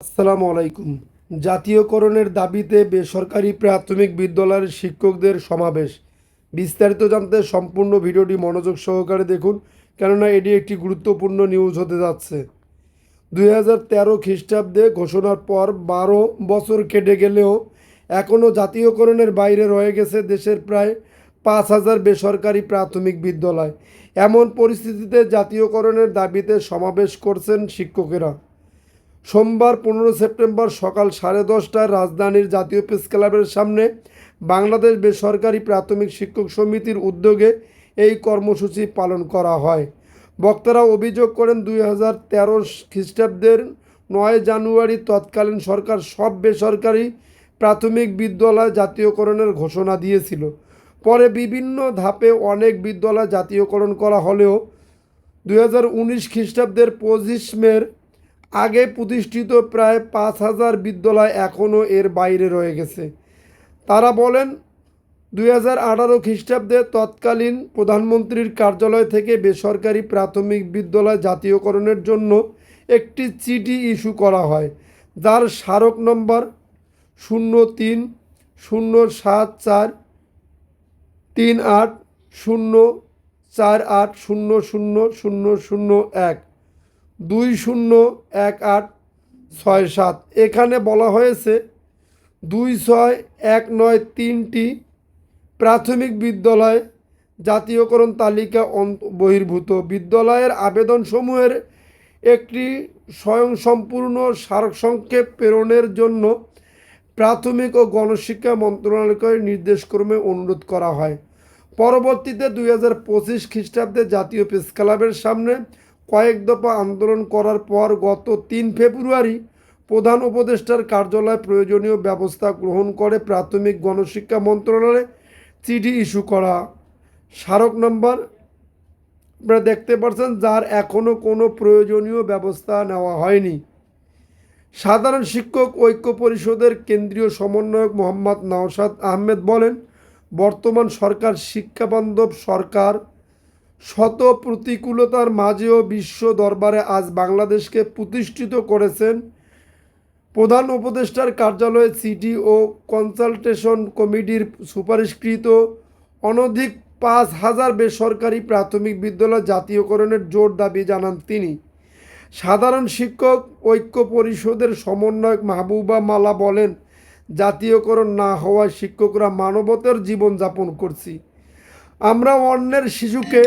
আসসালামু আলাইকুম। জাতীয়করণের দাবিতে বেসরকারি প্রাথমিক বিদ্যালয়ের শিক্ষকদের সমাবেশ। বিস্তারিত জানতে সম্পূর্ণ ভিডিওটি মনোযোগ সহকারে দেখুন, কেননা এটি একটি গুরুত্বপূর্ণ নিউজ হতে যাচ্ছে। দুই হাজার তেরো খ্রিস্টাব্দে ঘোষণার পর বারো বছর কেটে গেলেও এখনও জাতীয়করণের বাইরে রয়ে গেছে দেশের প্রায় পাঁচ হাজার বেসরকারি প্রাথমিক বিদ্যালয়। এমন পরিস্থিতিতে জাতীয়করণের দাবিতে সমাবেশ করছেন শিক্ষকেরা। সোমবার পনেরো সেপ্টেম্বর সকাল সাড়ে দশটায় রাজধানীর জাতীয় প্রেস ক্লাবের সামনে বাংলাদেশ বেসরকারি প্রাথমিক শিক্ষক সমিতির উদ্যোগে এই কর্মসূচি পালন করা হয়। বক্তারা অভিযোগ করেন, দুই হাজার তেরো খ্রিস্টাব্দের নয় জানুয়ারি তৎকালীন সরকার সব বেসরকারি প্রাথমিক বিদ্যালয় জাতীয়করণের ঘোষণা দিয়েছিল। পরে বিভিন্ন ধাপে অনেক বিদ্যালয় জাতীয়করণ করা হলেও দুই হাজার উনিশ খ্রিস্টাব্দের পঁচিশ মের আগে প্রতিষ্ঠিত প্রায় পাঁচ হাজার বিদ্যালয় এখনও এর বাইরে রয়ে গেছে। তারা বলেন, দুই হাজার আঠারো খ্রিস্টাব্দে তৎকালীন প্রধানমন্ত্রীর কার্যালয় থেকে বেসরকারি প্রাথমিক বিদ্যালয় জাতীয়করণের জন্য একটি চিঠি ইস্যু করা হয়, যার স্মারক নম্বর শূন্য তিন, শূন্য সাত চার, তিন আট, শূন্য চার আট, শূন্য শূন্য শূন্য শূন্য এক। দুই শূন্য এক আট ছয় সাত। এখানে বলা হয়েছে দুই ছয় এক নয় তিনটি প্রাথমিক বিদ্যালয় জাতীয়করণ তালিকা বহির্ভূত। বিদ্যালয়ের আবেদনসমূহের একটি স্বয়ংসম্পূর্ণ সারসংক্ষেপ প্রেরণের জন্য প্রাথমিক ও গণশিক্ষা মন্ত্রণালয়কে নির্দেশক্রমে অনুরোধ করা হয়। পরবর্তীতে দুই হাজার পঁচিশ খ্রিস্টাব্দে জাতীয় প্রেস ক্লাবের সামনে কয়েক দফা আন্দোলন করার পর গত তিন ফেব্রুয়ারি প্রধান উপদেষ্টার কার্যালয় প্রয়োজনীয় ব্যবস্থা গ্রহণ করে প্রাথমিক গণশিক্ষা মন্ত্রণালয়ে চিঠি ইস্যু করা। স্মারক নম্বর আপনারা দেখতে পাচ্ছেন, যার এখনও কোনো প্রয়োজনীয় ব্যবস্থা নেওয়া হয়নি। সাধারণ শিক্ষক ঐক্য পরিষদের কেন্দ্রীয় সমন্বয়ক মোহাম্মদ নওশাদ আহমেদ বলেন, বর্তমান সরকার শিক্ষাবান্ধব সরকার শত প্রতিকূলতার মাঝেও বিশ্ব দরবারে আজ বাংলাদেশকে প্রতিষ্ঠিত করেছেন প্রধান উপদেষ্টার কার্যালয়ে সিটি ও কনসালটেশন কমিটির সুপারিশকৃত অনধিক পাঁচ হাজার বেসরকারি প্রাথমিক বিদ্যালয় জাতীয়করণের জোর দাবি জানান তিনি। সাধারণ শিক্ষক, ঐক্য পরিষদের সমন্বয়ক মাহবুবা মালা বলেন, জাতীয়করণ না হওয়ায় শিক্ষকরা মানবতার জীবনযাপন করছি। আমরা অন্যের শিশুকে